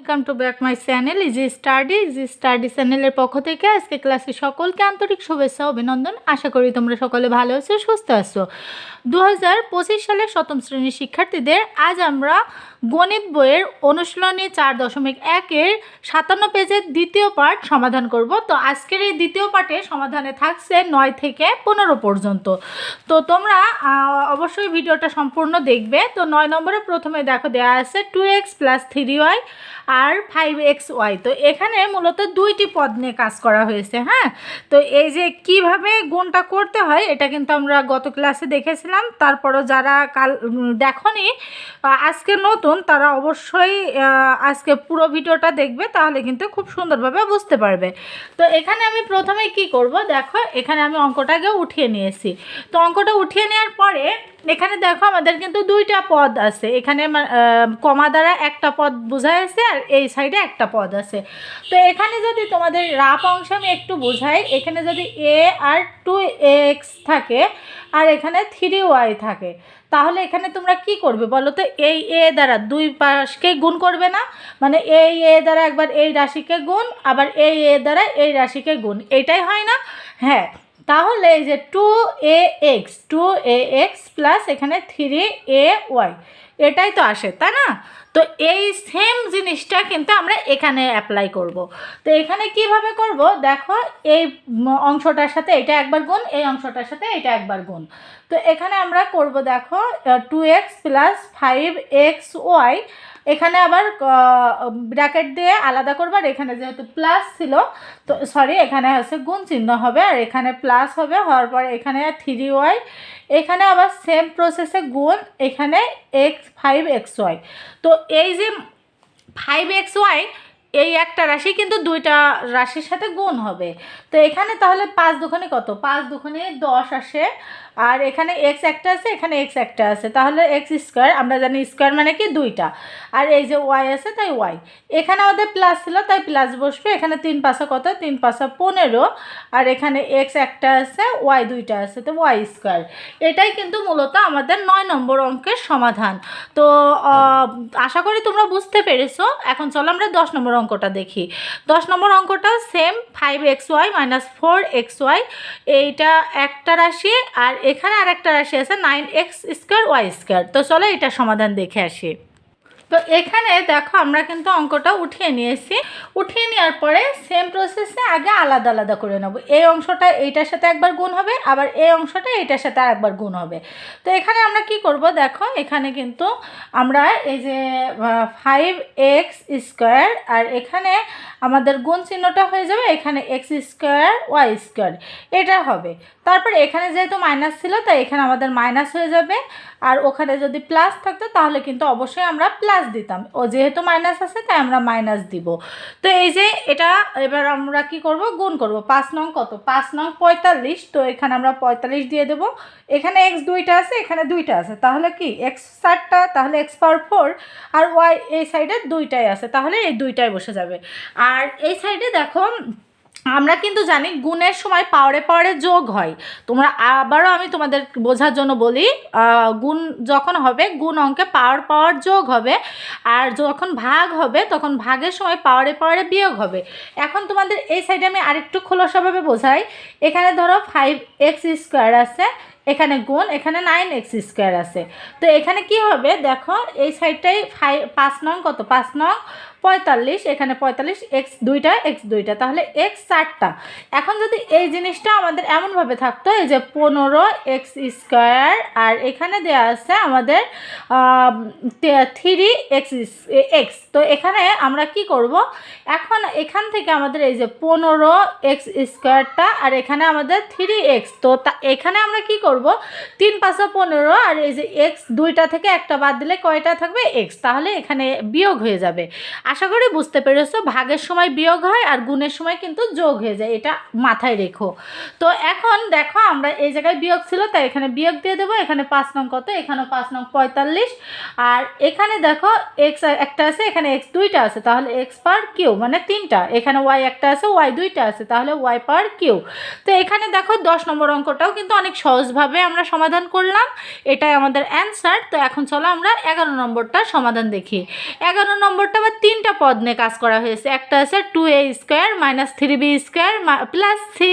Welcome to back my channel easy study easy study চ্যানেলের পক্ষ থেকে আজকে ক্লাসে সকলকে আন্তরিক শুভেচ্ছা, অভিনন্দন। আশা করি তোমরা সকলে ভালো আছো, সুস্থ আছো। দু হাজার পঁচিশ সালের সপ্তম শ্রেণির শিক্ষার্থীদের আজ আমরা গণিত বইয়ের অনুশীলনী চার দশমিক একের সাতান্ন পেজের দ্বিতীয় পার্ট সমাধান করব। তো আজকের এই দ্বিতীয় পার্টে সমাধানে থাকছে নয় থেকে পনেরো পর্যন্ত। তো তোমরা অবশ্যই ভিডিওটা সম্পূর্ণ দেখবে। তো নয় নম্বরে প্রথমে দেখো দেওয়া আছে two x plus three y আর ফাইভ এক্স ওয়াই তো এখানে মূলত দুইটি পদ নিয়ে কাজ করা হয়েছে হ্যাঁ? তো এই যে কীভাবে গুণটা করতে হয়, এটা কিন্তু আমরা গত ক্লাসে দেখেছিলাম। তারপরও যারা কাল দেখনি আজকে নতুন, তারা অবশ্যই আজকে পুরো ভিডিওটা দেখবে, তাহলে কিন্তু খুব সুন্দরভাবে বুঝতে পারবে। তো এখানে আমি প্রথমে কি করব? দেখো, এখানে আমি অঙ্কটাকে উঠিয়ে নিয়েছি। তো অঙ্কটা উঠিয়ে নেওয়ার পরে এখানে দেখো আমাদের কিন্তু দুইটা পদ আছে। এখানে কমা দ্বারা একটা পদ বোঝা আছে আর এই সাইডে একটা পদ আছে। তো এখানে যদি তোমাদের রাফ অংশ আমি একটু বোঝাই, এখানে যদি এ আর টু এক্স থাকে আর এখানে থ্রি ওয়াই থাকে, তাহলে এখানে তোমরা কি করবে বলো তো? এই এ দ্বারা দুই পাশকে গুণ করবে না? মানে এই এ দ্বারা একবার এই রাশিকে গুণ, আবার এই এ দ্বারা এই রাশিকে গুণ। এটাই হয় না? হ্যাঁ। তাহলে এই যে two a x two a x plus এখানে থ্রি এ ওয়াই এটাই তো আসে, তাই না? তো এই সেম জিনিসটা কিন্তু আমরা এখানে অ্যাপ্লাই করব। তো এখানে কীভাবে করব? দেখো, এই অংশটার সাথে এটা একবার গুণ, এই অংশটার সাথে এটা একবার গুণ। তো এখানে আমরা করব, দেখো two x plus five x y এখানে আবার ব্র্যাকেট দিয়ে আলাদা করব, আর এখানে যেহেতু প্লাস ছিল, তো সরি এখানে হচ্ছে গুণ চিহ্ন হবে, আর এখানে প্লাস হবে, হওয়ার পর এখানে থ্রি ওয়াই এখানে আবার সেম প্রসেসে গুণ এখানে এক্স ফাইভ এক্স ওয়াই তো এই যে ফাইভ এক্স ওয়াই এই একটা রাশি কিন্তু দুইটা রাশির সাথে গুণ হবে। তো এখানে তাহলে পাঁচ দুখানে কত? পাঁচ দুখানে দশ আসে। আর এখানে এক্স একটা আছে, এখানে এক্স একটা আছে। তাহলে এক্স স্কোয়ার আমরা জানি স্কোয়ার মানে কি? দুইটা। আর এই যে ওয়াই আছে, তাই ওয়াই এখানে আমাদের প্লাস ছিল, তাই প্লাস বসবে। এখানে তিন পাশা কত? তিন পাশা পনেরো। আর এখানে এক্স একটা আছে ওয়াই দুইটা আছে, তো ওয়াই স্কোয়ার এটাই কিন্তু মূলত আমাদের নয় নম্বর অঙ্কের সমাধান। তো আশা করি তোমরা বুঝতে পেরেছ। এখন চলো আমরা দশ নম্বর অঙ্কটা দেখি। দশ নম্বর অঙ্কটা same five x y minus four x y এইটা একটা রাশি আর এখানে আর একটা রাশি আছে nine x square y square তো চলো এটা সমাধান দেখে আসি। তো এখানে দেখো আমরা কিন্তু অঙ্কটা উঠিয়ে নিয়েছি। উঠিয়ে নেওয়ার পরে সেম প্রসেসে আগে আলাদা আলাদা করে নেব। এই অংশটা এইটার সাথে একবার গুণ হবে, আবার এই অংশটা এইটার সাথে আরেকবার গুণ হবে। তো এখানে আমরা কি করব দেখো, এখানে কিন্তু আমরা এই যে ফাইভ এক্স স্কোয়ার আর এখানে আমাদের গুণ চিহ্নটা হয়ে যাবে, এখানে এক্স স্কোয়ার ওয়াই স্কোয়ার এটা হবে। তারপর এখানে যেহেতু মাইনাস ছিল, তাই এখানে আমাদের মাইনাস হয়ে যাবে। আর ওখানে যদি প্লাস থাকতো, তাহলে কিন্তু অবশ্যই আমরা প্লাস দিতাম। ও যেহেতু মাইনাস আছে, তাই আমরা মাইনাস দিব। তো এই যে এটা, এবার আমরা কি করব? গুণ করব। পাঁচ নং কত? পাঁচ নং পঁয়তাল্লিশ। তো এখানে আমরা পঁয়তাল্লিশ দিয়ে দেবো। এখানে এক্স দুইটা আছে, এখানে দুইটা আছে। তাহলে কি? এক্স চারটা তাহলে এক্স পাওয়ার ফোর আর ওয়াই এই সাইডে দুইটাই আছে। তাহলে এই দুইটাই বসে যাবে। আর এই সাইডে দেখো আমরা কিন্তু জানি গুণের সময় পাওয়ারে পাওয়ারে যোগ হয়। তোমরা আবারও আমি তোমাদের বোঝার জন্য বলি গুণ যখন হবে, গুণ অঙ্কে পাওয়ার পাওয়ার যোগ হবে, আর যখন ভাগ হবে, তখন ভাগের সময় পাওয়ারে পাওয়ারে বিয়োগ হবে। এখন তোমাদের এই সাইডে আমি আরেকটু খোলসাভাবে বোঝাই। এখানে ধরো ফাইভ এক্স স্কোয়ার আছে, এখানে গুণ, এখানে নাইন এক্স স্কোয়ার আছে। তো এখানে কি হবে? দেখো এই সাইডটাই ফাইভ পাঁচ নং কত? পাঁচ নং পঁয়তাল্লিশ, এখানে পঁয়তাল্লিশ এক্স দুইটা এক্স দুইটা, তাহলে এক্স চারটা এখন যদি এই জিনিসটা আমাদের এমনভাবে থাকতো, এই যে পনেরো এক্স স্কোয়ার, আর এখানে দেওয়া আছে আমাদের থ্রি এক্স এক্স তো এখানে আমরা কি করব? এখন এখান থেকে আমাদের এই যে পনেরো এক্স স্কোয়ারটা, আর এখানে আমাদের থ্রি এক্স তো তা, এখানে আমরা কি করব? তিন পাঁচশো পনেরো, আর এই যে এক্স দুইটা থেকে একটা বাদ দিলে কয়টা থাকবে? এক্স তাহলে এখানে বিয়োগ হয়ে যাবে। আশা করি বুঝতে পেরেছ, ভাগের সময় বিয়োগ হয় আর গুণের সময় কিন্তু যোগ হয়ে যায়, এটা মাথায় রেখো। তো এখন দেখো আমরা এই জায়গায় বিয়োগ ছিল, তাই এখানে বিয়োগ দিয়ে দেবো, এখানে পাঁচ নং কত, এখানেও পাঁচ নং পঁয়তাল্লিশ। আর এখানে দেখো এক্স একটা আছে, এখানে এক্স দুইটা আছে, তাহলে এক্স পার কিউ মানে তিনটা। এখানে ওয়াই একটা আছে ওয়াই দুইটা আছে, তাহলে ওয়াই পার কিউ তো এখানে দেখো দশ নম্বর অঙ্কটাও কিন্তু অনেক সহজভাবে আমরা সমাধান করলাম, এটাই আমাদের অ্যান্সার তো এখন চলো আমরা এগারো নম্বরটা সমাধান দেখি। এগারো নম্বরটা বা তিন তিনটা পদ নিয়ে কাজ করা হয়েছে। একটা আছে two a square minus three b square plus three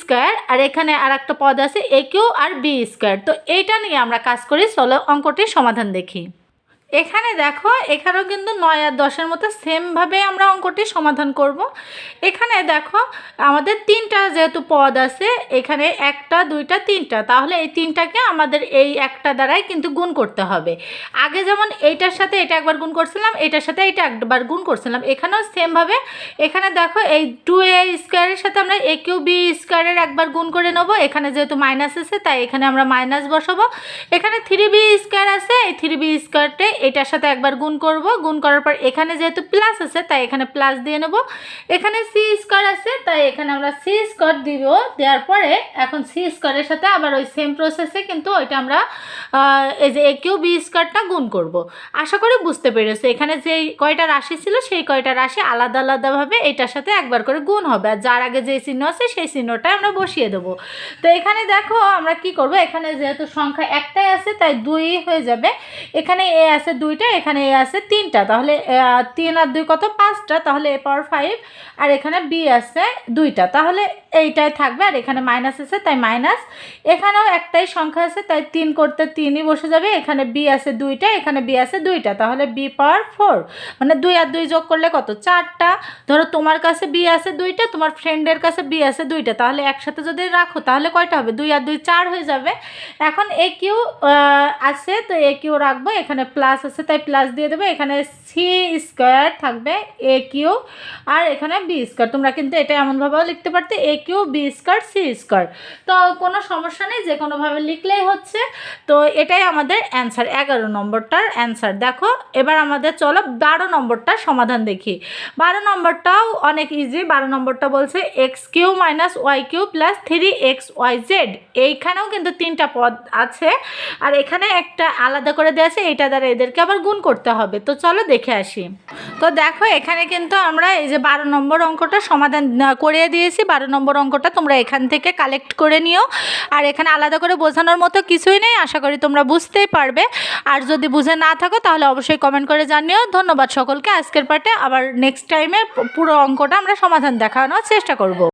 square আর এখানে আর একটা পদ আছে এ কিউ আর বি স্কোয়ার তো এইটা নিয়ে আমরা কাজ করি। চলো অঙ্কটির সমাধান দেখি। এখানে দেখো, এখানেও কিন্তু নয় আর দশের মতো সেমভাবে আমরা অঙ্কটি সমাধান করব। এখানে দেখো, আমাদের তিনটা যেহেতু পদ আছে, এখানে একটা, দুইটা, তিনটা, তাহলে এই তিনটাকে আমাদের এই একটা দ্বারাই কিন্তু গুণ করতে হবে। আগে যেমন এইটার সাথে এটা একবার গুণ করছিলাম, এটার সাথে এটা একবার গুণ করছিলাম, এখানেও সেমভাবে এখানে দেখো এই টু এ স্কোয়ারের সাথে আমরা এ কিউ বি স্কোয়ারের একবার গুণ করে নেব, এখানে যেহেতু মাইনাস আছে, তাই এখানে আমরা মাইনাস বসাবো। এখানে থ্রি বি স্কোয়ার আছে, এই থ্রি বি স্কোয়ারটে এটার সাথে একবার গুণ করব। গুণ করার পর এখানে যেহেতু প্লাস আছে, তাই এখানে প্লাস দিয়ে নেব। এখানে সি স্কোয়ার আছে, তাই এখানে আমরা সি স্কোয়ার দিব। দেওয়ার পরে এখন সি স্কোয়ারের সাথে আবার ওই সেম প্রসেসে কিন্তু ওইটা আমরা এই যে এ কিউ বি স্কোয়ারটা গুণ করব। আশা করি বুঝতে পেরেছ। এখানে যে কয়টা রাশি ছিল, সেই কয়টা রাশি আলাদা আলাদাভাবে এটার সাথে একবার করে গুণ হবে। আর যার আগে যে চিহ্ন আছে, সেই চিহ্নটা আমরা বসিয়ে দেবো। তো এখানে দেখো আমরা কি করব? এখানে যেহেতু সংখ্যা একটাই আছে, তাই দুই হয়ে যাবে। এখানে এ আছে দুইটা, এখানে এ আছে তিনটা। তাহলে তিন আর দুই কত? পাঁচটা। তাহলে এ পাওয়ার ফাইভ। আর এখানে বি আছে দুইটা। তাহলে এইটাই থাকবে, আর এখানে মাইনাস আছে, তাই মাইনাস এখানেও একটাই সংখ্যা আছে, তাই তিন করতে তিনই বসে যাবে। এখানে বি আছে দুইটা, এখানে বি আছে দুইটা, তাহলে বি পাওয়ার ফোর মানে দুই আর দুই যোগ করলে কত? চারটা। ধরো তোমার কাছে বি আছে দুইটা, তোমার ফ্রেন্ডের কাছে বি আছে দুইটা, তাহলে একসাথে যদি রাখো, তাহলে কয়টা হবে? দুই আর দুই চার হয়ে যাবে। এখন এ কিউ আছে, তো এ কিউ রাখব। এখানে প্লাস আছে, তাই প্লাস দিয়ে দেবো। এখানে সি স্কোয়ার থাকবে এ কিউ আর এখানে বি স্কোয়ার তোমরা কিন্তু এটা এমনভাবেও লিখতে পারতে a q b square c square তো কোনো সমস্যা নেই, যে কোনোভাবে লিখলেই হচ্ছে। তো এটাই আমাদের অ্যান্সার এগারো নম্বরটার অ্যান্সার দেখো, এবার আমাদের চলো বারো নম্বরটার সমাধান দেখি। বারো নম্বরটাও অনেক ইজি বারো নম্বরটা বলছে x q minus y q plus three x y z. এইখানেও কিন্তু তিনটা পদ আছে। আর এখানে একটা আলাদা করে দেওয়া আছে, এইটা দ্বারা এদেরকে আবার গুণ করতে হবে। তো চলো দেখে আসি। তো দেখো, এখানে কিন্তু আমরা এই যে বারো নম্বর অঙ্কটা সমাধান করিয়ে দিয়েছি। বারো নম্বর অঙ্কটা তোমরা এখান থেকে কালেক্ট করে নিও। আর এখানে আলাদা করে বোঝানোর মতো কিছুই নেই, আশা করি তোমরা বুঝতেই পারবে। আর যদি বুঝে না থাকো, তাহলে অবশ্যই কমেন্ট করে জানিও। ধন্যবাদ সকলকে। আজকের পার্টে আবার নেক্সট টাইমে পুরো অঙ্কটা আমরা সমাধান দেখানোর চেষ্টা করব।